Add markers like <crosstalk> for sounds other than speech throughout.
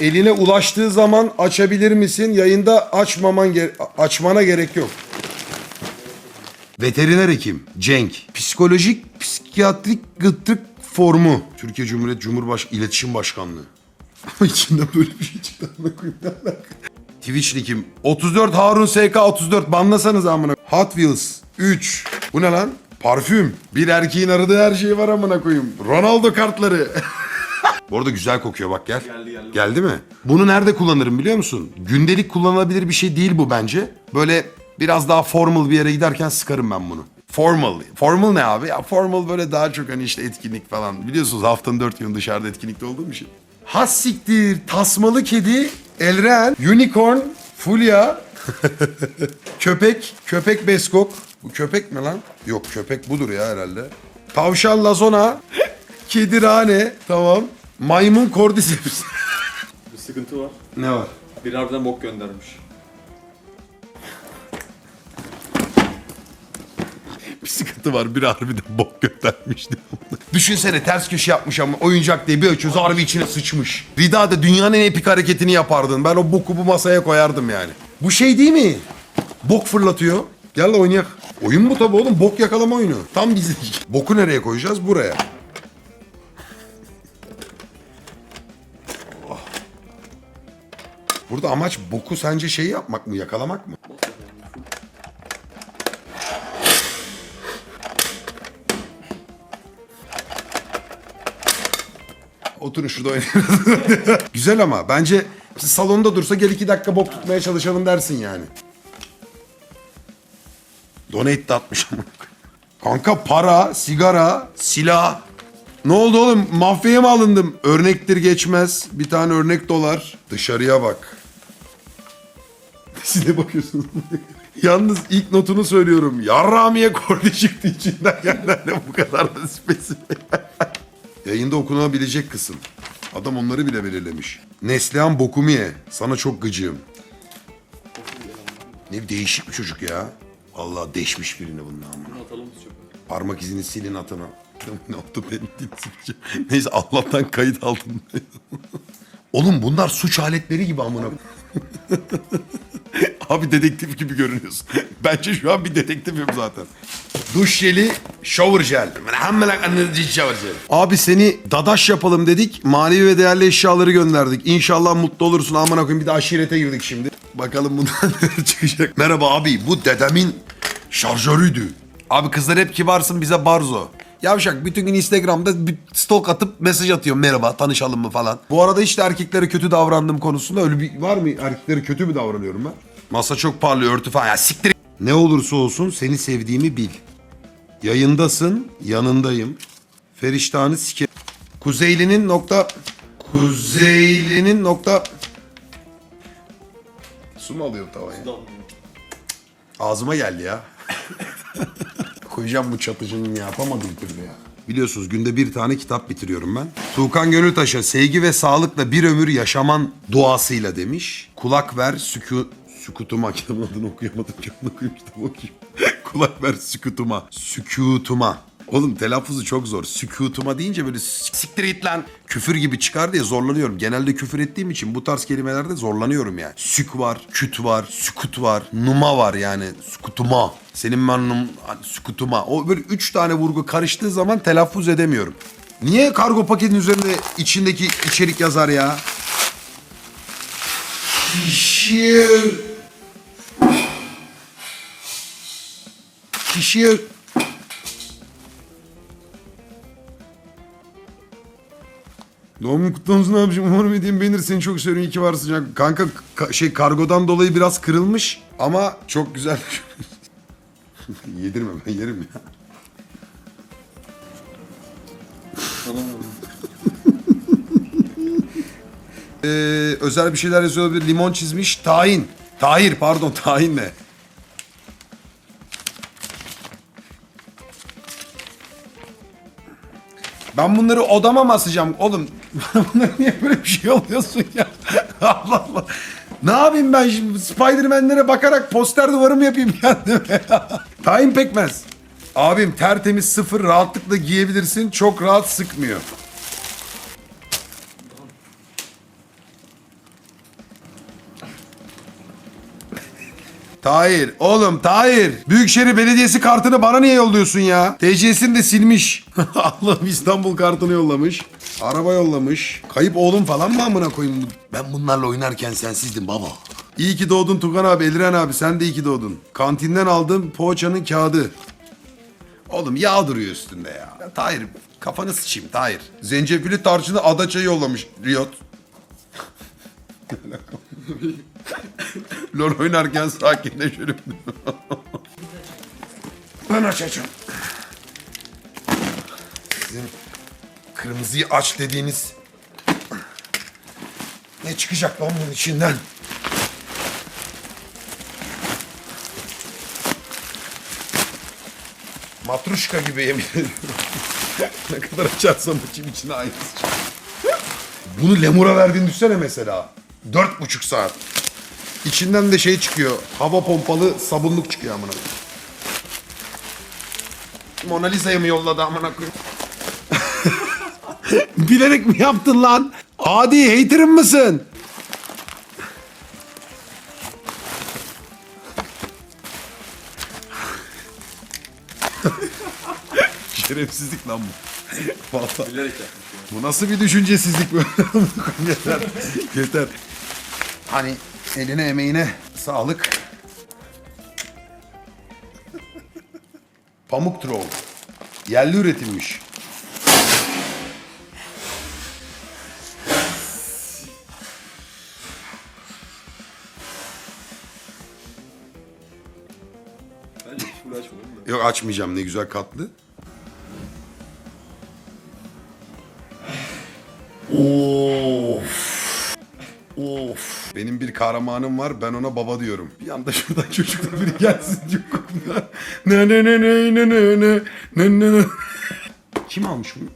Eline ulaştığı zaman açabilir misin? Yayında açmaman ge- açmana gerek yok. Veteriner hekim Cenk. Psikolojik psikiyatrik gıttık formu. Türkiye Cumhuriyet Cumhurbaş İletişim Başkanlığı. <laughs> Ama içinden böyle bir şey çıktı. Twitch nickim 34 Harun SK 34 banlasanız amına. Hot Wheels 3. Bu ne lan? Parfüm. Bir erkeğin aradığı her şey var amına koyayım. Ronaldo kartları. <laughs> Bu arada güzel kokuyor bak gel. Geldi, geldi. Geldi mi? Bunu nerede kullanırım biliyor musun? Gündelik kullanılabilir bir şey değil bu bence. Böyle biraz daha formal bir yere giderken sıkarım ben bunu. Formal. Formal ne abi? Ya formal böyle daha çok hani işte etkinlik falan. Biliyorsunuz haftanın dört gün dışarıda etkinlikte olduğum için. Has siktir, tasmalı kedi, elren, unicorn, fulya, <laughs> köpek, köpek beskok. Bu köpek mi lan? Yok köpek budur ya herhalde. Tavşan lazona, <laughs> kedi rane, tamam. Maymun cordyceps. <laughs> Bir sıkıntı var. ne var? Bir harbiden bok göndermiş. Bir sıkıntı var. Bir harbiden bok göndermiş. Düşünsene ters köşe yapmış ama oyuncak diye bir açıyoruz harbi içine sıçmış. Rida da dünyanın en epik hareketini yapardın. Ben o boku bu masaya koyardım yani. Bu şey değil mi? Bok fırlatıyor. Gel oynayak. Oyun bu tabi oğlum. Bok yakalama oyunu. Tam bizlik. Boku nereye koyacağız? Buraya. Burada amaç boku sence şey yapmak mı? Yakalamak mı? Oturun şurada oynayalım. <laughs> Güzel ama bence salonda dursa gel iki dakika bok tutmaya çalışalım dersin yani. Donate de atmış ama. Kanka para, sigara, silah. Ne oldu oğlum? Mafyaya mı alındım? Örnektir geçmez. Bir tane örnek dolar. Dışarıya bak. <laughs> Siz ne bakıyorsunuz? <laughs> Yalnız ilk notunu söylüyorum. Yarramiye kordi çıktı içinden. <laughs> Yani bu kadar da spesifik. Yayında okunabilecek kısım. Adam onları bile belirlemiş. Neslihan Bokumiye. Sana çok gıcığım. Ne bir değişik bir çocuk ya. Allah deşmiş birini bunun amına. Atalım çöpe. Parmak izini silin atına. ne oldu benim. Neyse Allah'tan kayıt aldım. Oğlum bunlar suç aletleri gibi amına. <laughs> Abi dedektif gibi görünüyorsun. <laughs> Bence şu an bir dedektifim zaten. Duş jeli, shower gel. Abi seni dadaş yapalım dedik. Manevi ve değerli eşyaları gönderdik. İnşallah mutlu olursun. Aman koyayım bir de aşirete girdik şimdi. Bakalım bundan <laughs> ne çıkacak. Merhaba abi bu dedemin şarjörüydü. Abi kızlar hep kibarsın bize barzo. Yavşak bütün gün Instagram'da bir stalk atıp mesaj atıyor merhaba tanışalım mı falan. Bu arada işte erkeklere kötü davrandım konusunda öyle bir var mı erkeklere kötü mü davranıyorum ben? Masa çok parlıyor örtü falan ya siktir. Ne olursa olsun seni sevdiğimi bil. Yayındasın yanındayım. Feriştahını sike... Kuzeylinin nokta... Kuzeylinin nokta... Su mu alıyor tavaya? Ağzıma geldi ya. <laughs> Koyacağım bu çatıcının ya yapamadım türlü ya. Biliyorsunuz günde bir tane kitap bitiriyorum ben. Tuğkan Gönültaş'a sevgi ve sağlıkla bir ömür yaşaman duasıyla demiş. Kulak ver sükû... Sükutuma <laughs> kitabın adını okuyamadım. Canını okuyayım kitabı okuyayım. Kulak ver sükutuma. Sükutuma. Oğlum telaffuzu çok zor. Sükutuma deyince böyle sik- siktir git lan. Küfür gibi çıkar diye zorlanıyorum. Genelde küfür ettiğim için bu tarz kelimelerde zorlanıyorum yani. Sük var, küt var, sükut var, numa var yani. Sükutuma. Senin ben hani sükutuma. O böyle üç tane vurgu karıştığı zaman telaffuz edemiyorum. Niye kargo paketin üzerinde içindeki içerik yazar ya? Kişiye... Kişiye... Doğumun kutlu olsun abicim. Umarım hediyem beğenir. Seni çok seviyorum. İyi ki varsın. Ya Kanka ka- şey kargodan dolayı biraz kırılmış ama çok güzel. <laughs> Yedirme ben yerim ya. <laughs> Ee, özel bir şeyler yazıyor olabilir. Limon çizmiş. Tahin. Tahir pardon tahin ne? Ben bunları odama mı asacağım? Oğlum <laughs> bunlar niye böyle bir şey oluyorsun ya? <laughs> Allah Allah. Ne yapayım ben şimdi Spiderman'lere bakarak poster duvarı mı yapayım kendime? <laughs> Tahin pekmez. Abim tertemiz sıfır rahatlıkla giyebilirsin. Çok rahat sıkmıyor. Tahir. Oğlum Tahir. Büyükşehir Belediyesi kartını bana niye yolluyorsun ya? TC'sini de silmiş. <laughs> Allah'ım İstanbul kartını yollamış. Araba yollamış. Kayıp oğlum falan mı amına koyayım? Ben bunlarla oynarken sensizdim baba. İyi ki doğdun Tugan abi, Eliren abi. Sen de iyi ki doğdun. Kantinden aldığım poğaçanın kağıdı. Oğlum yağ duruyor üstünde ya. ya Tahir kafanı sıçayım Tahir. Zencefili tarçını adaça yollamış Riyot. <laughs> LOL oynarken sakinleşirim. ben açacağım. Sizin kırmızıyı aç dediğiniz ne çıkacak lan bunun içinden? Matruşka gibi yemin <laughs> ne kadar açarsam açayım içine aynısı çıkıyor. Bunu lemura verdiğini düşünsene mesela. Dört buçuk saat. İçinden de şey çıkıyor. Hava pompalı sabunluk çıkıyor amına. koyayım. Mona Lisa'yı mı yolladı amına koyayım? <laughs> Bilerek mi yaptın lan? Adi hater'ım mısın? <laughs> Şerefsizlik lan bu. Vallahi. Bilerek yapmış ya. Bu nasıl bir düşüncesizlik böyle? <laughs> yeter. Yeter. Hani eline emeğine sağlık. Pamuk troll. Yerli üretilmiş. Bence hiç uğraşmadım da. Yok açmayacağım ne güzel katlı. Of. Of. Benim bir kahramanım var ben ona baba diyorum. Bir anda <laughs> şuradan çocukla biri gelsin diyor konuda. Ne ne ne ne ne ne ne ne ne ne. Kim almış bunu?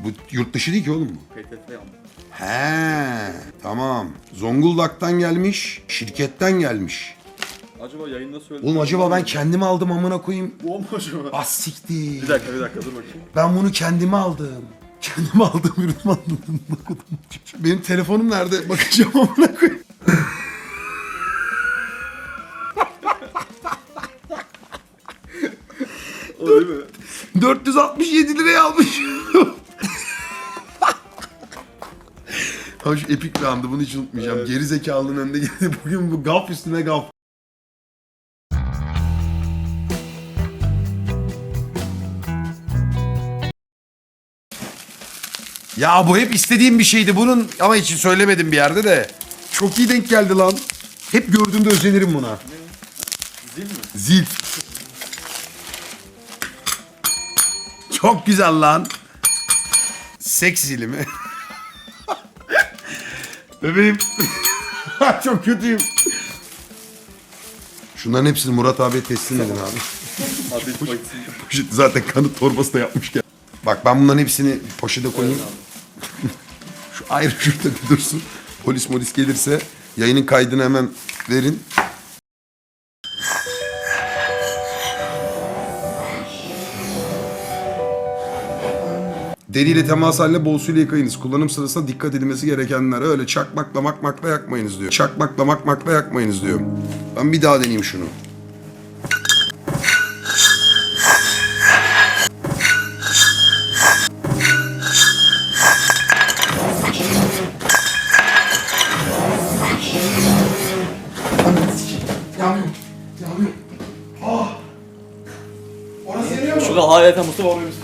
Bu yurt dışı değil ki oğlum bu. PTT aldım. He tamam. Zonguldak'tan gelmiş, şirketten gelmiş. Acaba yayında söyledim. Oğlum acaba ben kendime aldım amına koyayım. Bu olmuş acaba? Ah siktir. Bir dakika bir dakika dur bakayım. Ben bunu kendime aldım. Kendime aldım ürün aldım. Benim telefonum nerede? Bakacağım amına koyayım. O değil mi? 467 liraya almış. Ha şu epik bir andı bunu hiç unutmayacağım. Evet. Geri zekalının önünde geldi. Bugün bu gaf üstüne gaf. Ya bu hep istediğim bir şeydi bunun ama hiç söylemedim bir yerde de. Çok iyi denk geldi lan. Hep gördüğümde özenirim buna. Zil mi? Zil. Çok güzel lan. Seks zili mi? <laughs> Bebeğim. <laughs> Çok kötüyüm. Şunların hepsini Murat abiye teslim edin abi. Bakisini. Poşet zaten kanıt torbası da yapmışken. Bak ben bunların hepsini poşete koyayım. Ayrı şurada bir dursun. Polis molis gelirse yayının kaydını hemen verin. Deriyle temas haline bol suyla yıkayınız. Kullanım sırasında dikkat edilmesi gerekenler. Öyle çakmakla makmakla yakmayınız diyor. Çakmakla makmakla yakmayınız diyor. Ben bir daha deneyeyim şunu. Orası yanıyor mu? Şurada hayata Mustafa oraya bir su.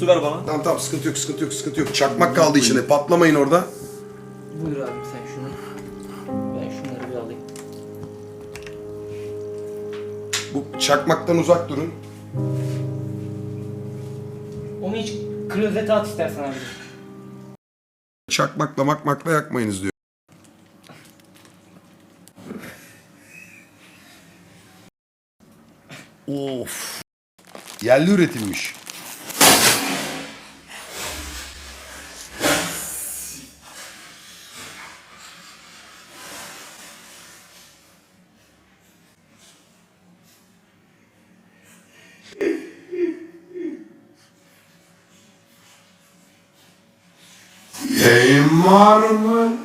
Su ver bana. Tamam tamam sıkıntı yok sıkıntı yok sıkıntı yok. Çakmak kaldı içinde patlamayın orada. Buyur abi sen şunu. Ben şunları bir alayım. Bu çakmaktan uzak durun. Onu hiç klozete at istersen abi. Çakmakla makmakla yakmayınız diyor. Of. Yerli üretilmiş. Yayın var mı?